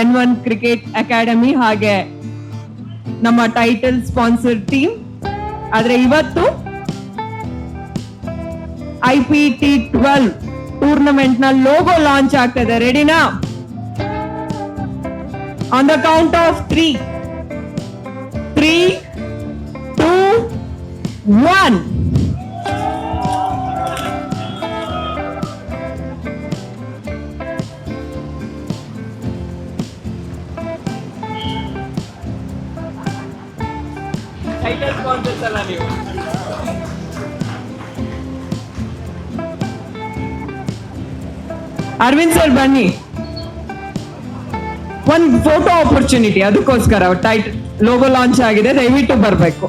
N one cricket academy ಹಾಗೆ ನಮ್ಮ title sponsor team ಆದ್ರೆ ಇವತ್ತು ಐ ಪಿ ಟಿ ಟ್ವೆಲ್ ಟೂರ್ನಮೆಂಟ್ನ ಲೋಗೋ ಲಾಂಚ್ ಆಗ್ತದೆ ರೆಡಿನಾ on the count of three three two one title ಅಲ್ಲ ನೀವು. ಅರವಿಂದ್ ಸರ್ ಬನ್ನಿ. ಒಂದು ಫೋಟೋ ಆಪರ್ಚುನಿಟಿ ಅದಕ್ಕೋಸ್ಕರ ಟೈಟ್ ಲೋಗೋ ಲಾಂಚ್ ಆಗಿದೆ ದಯವಿಟ್ಟು ಬರಬೇಕು.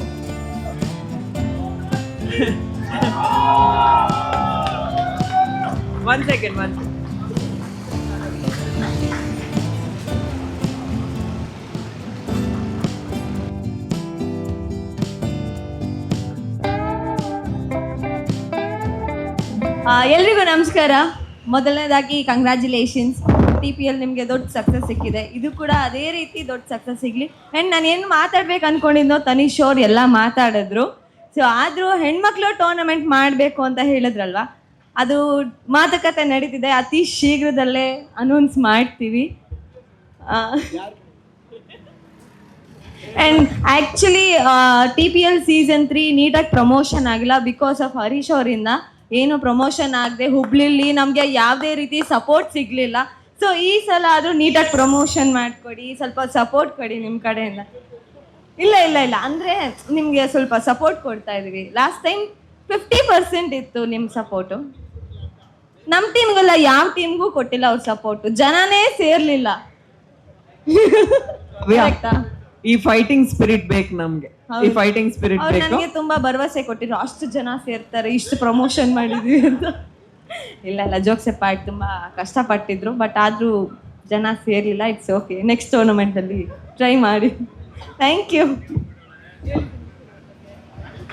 ಒನ್ ಸೆಕೆಂಡ್ ಒನ್ ಆ, ಎಲ್ರಿಗೂ ನಮಸ್ಕಾರ. ಮೊದಲನೇದಾಗಿ ಕಂಗ್ರ್ಯಾಚುಲೇಷನ್ಸ್ ಟಿ ಪಿ ಎಲ್ ನಿಮಗೆ ದೊಡ್ಡ ಸಕ್ಸಸ್ ಸಿಕ್ಕಿದೆ. ಇದು ಕೂಡ ಅದೇ ರೀತಿ ದೊಡ್ಡ ಸಕ್ಸಸ್ ಸಿಗಲಿ. ಆ್ಯಂಡ್ ನಾನು ಏನು ಮಾತಾಡ್ಬೇಕು ಅಂದ್ಕೊಂಡಿದ್ದೋ ತನೀಶ್ ಅವ್ರು ಎಲ್ಲ ಮಾತಾಡಿದ್ರು. ಸೊ ಆದರೂ ಹೆಣ್ಮಕ್ಳು ಟೂರ್ನಮೆಂಟ್ ಮಾಡಬೇಕು ಅಂತ ಹೇಳಿದ್ರಲ್ವಾ? ಅದು ಮಾತುಕತೆ ನಡೀತಿದೆ. ಅತಿ ಶೀಘ್ರದಲ್ಲೇ ಅನೌನ್ಸ್ ಮಾಡ್ತೀವಿ. And actually T P L season three ನೀಟಾಗಿ ಪ್ರಮೋಷನ್ ಆಗಿಲ್ಲ ಬಿಕಾಸ್ ಆಫ್ ಹರೀಶ್ ಅವರಿಂದ. ಏನು ಪ್ರಮೋಷನ್ ಆಗದೆ ಹುಬ್ಳಿಲಿ ನಮಗೆ ಯಾವುದೇ ರೀತಿ ಸಪೋರ್ಟ್ ಸಿಗಲಿಲ್ಲ. ಸೊ ಈ ಸಲ ಆದರೂ ನೀಟಾಗಿ ಪ್ರಮೋಷನ್ ಮಾಡಿಕೊಡಿ ಸ್ವಲ್ಪ ಸಪೋರ್ಟ್ ಕೊಡಿ ನಿಮ್ಮ ಕಡೆಯಿಂದ. ಇಲ್ಲ ಇಲ್ಲ ಇಲ್ಲ. ಅಂದರೆ ನಿಮಗೆ ಸ್ವಲ್ಪ ಸಪೋರ್ಟ್ ಕೊಡ್ತಾ ಇದ್ದೀವಿ. ಲಾಸ್ಟ್ ಟೈಮ್ ಫಿಫ್ಟಿ ಪರ್ಸೆಂಟ್ ಇತ್ತು ನಿಮ್ಮ ಸಪೋರ್ಟು ನಮ್ಮ ಟೀಮ್ಗೆಲ್ಲ ಯಾವ ಟೀಮ್ಗೂ ಕೊಟ್ಟಿಲ್ಲ ಅವ್ರ ಸಪೋರ್ಟು ಜನನೇ ಸೇರ್ಲಿಲ್ಲ. Correct ಆ? ಈ ಫೈಟಿಂಗ್ ಸ್ಪಿರಿಟ್ ಬೇಕು ನಮ್ಗೆ. ಈ ಫೈಟಿಂಗ್ ಸ್ಪಿರಿಟ್ ಅವ್ರು ಬೇಕು. ನನಗೆ ತುಂಬಾ ಭರವಸೆ ಕೊಟ್ಟಿದ್ರು. ಅಷ್ಟು ಜನ ಸೇರ್ತಾರೆ ಇಷ್ಟು ಪ್ರಮೋಷನ್ ಮಾಡಿದ್ವಿ ಅಂತ. ಇಲ್ಲ ಇಲ್ಲ ಜೋಕ್ಸ್ ಪಾರ್ಟ್ ತುಂಬಾ ಕಷ್ಟಪಟ್ಟಿದ್ರು. ಬಟ್ ಆದ್ರೂ ಜನ ಸೇರ್ಲಿಲ್ಲ ಇಟ್ಸ್ ಓಕೆ ನೆಕ್ಸ್ಟ್ ಟೂರ್ನಮೆಂಟ್ ಅಲ್ಲಿ ಟ್ರೈ ಮಾಡಿ. Thank you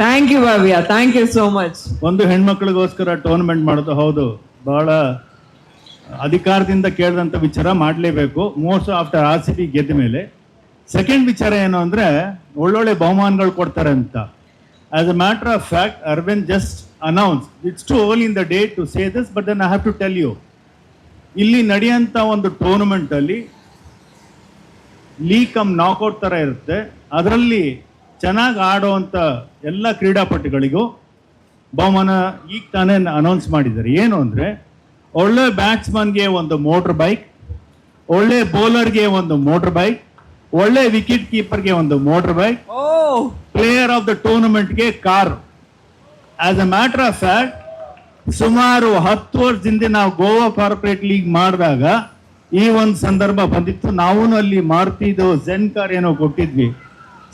thank you Bhavya thank you so much ಒಂದು ಹೆಣ್ಮಕ್ಳಿಗೋಸ್ಕರ ಟೂರ್ನಮೆಂಟ್ ಮಾಡೋದು ಹೌದು. ಬಹಳ ಅಧಿಕಾರದಿಂದ ಕೇಳಿದಂತ ವಿಚಾರ ಮಾಡಲೇಬೇಕು. Most after R C B ಗೆದ್ದ ಮೇಲೆ. ಸೆಕೆಂಡ್ ವಿಚಾರ ಏನು ಅಂದರೆ ಒಳ್ಳೊಳ್ಳೆ ಬಹುಮಾನಗಳು ಕೊಡ್ತಾರೆ ಅಂತ. As a matter of fact Arvind just announce it's to all in the day to say this but then I have to tell you ಇಲ್ಲಿ ನಡೆಯುವಂಥ ಒಂದು ಟೂರ್ನಮೆಂಟಲ್ಲಿ ಲೀಗ್ ಕಮ್ ನಾಕೌಟ್ ಥರ ಇರುತ್ತೆ. ಅದರಲ್ಲಿ ಚೆನ್ನಾಗಿ ಆಡುವಂಥ ಎಲ್ಲ ಕ್ರೀಡಾಪಟುಗಳಿಗೂ ಬಹುಮಾನ ಈಗ ತಾನೇ ಅನೌನ್ಸ್ ಮಾಡಿದ್ದಾರೆ. ಏನು ಅಂದರೆ, ಒಳ್ಳೆ ಬ್ಯಾಟ್ಸ್ಮನ್ಗೆ ಒಂದು ಮೋಟ್ರ್ ಬೈಕ್ ಒಳ್ಳೆ ಬೌಲರ್ಗೆ ಒಂದು ಮೋಟ್ರ್ ಬೈಕ್ ಒಳ್ಳೆ ವಿಕೆಟ್ ಕೀಪರ್ಗೆ ಒಂದು motor bike player of the ಟೂರ್ನಮೆಂಟ್ಗೆ car. As a matter of fact ಸುಮಾರು ಹತ್ತು ವರ್ಷದಿಂದ ನಾವು ಗೋವಾ ಕಾರ್ಪೊರೇಟ್ ಲೀಗ್ ಮಾಡಿದಾಗ ಈ ಒಂದು ಸಂದರ್ಭ ಬಂದಿತ್ತು. ನಾವು ಅಲ್ಲಿ ಮಾರ್ತಿದ್ದು ಝೆನ್ ಕಾರ್ ಏನೋ ಕೊಟ್ಟಿದ್ವಿ.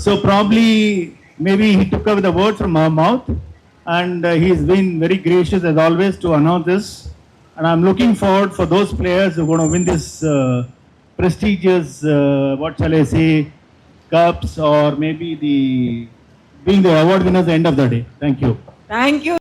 So probably may be he took of the word from my mouth and he is been very gracious as always to announce this and I am looking forward for those players gonna win this prestigious, uh, what shall I say, cups or maybe the being the award winners at the end of the day. Thank you. Thank you.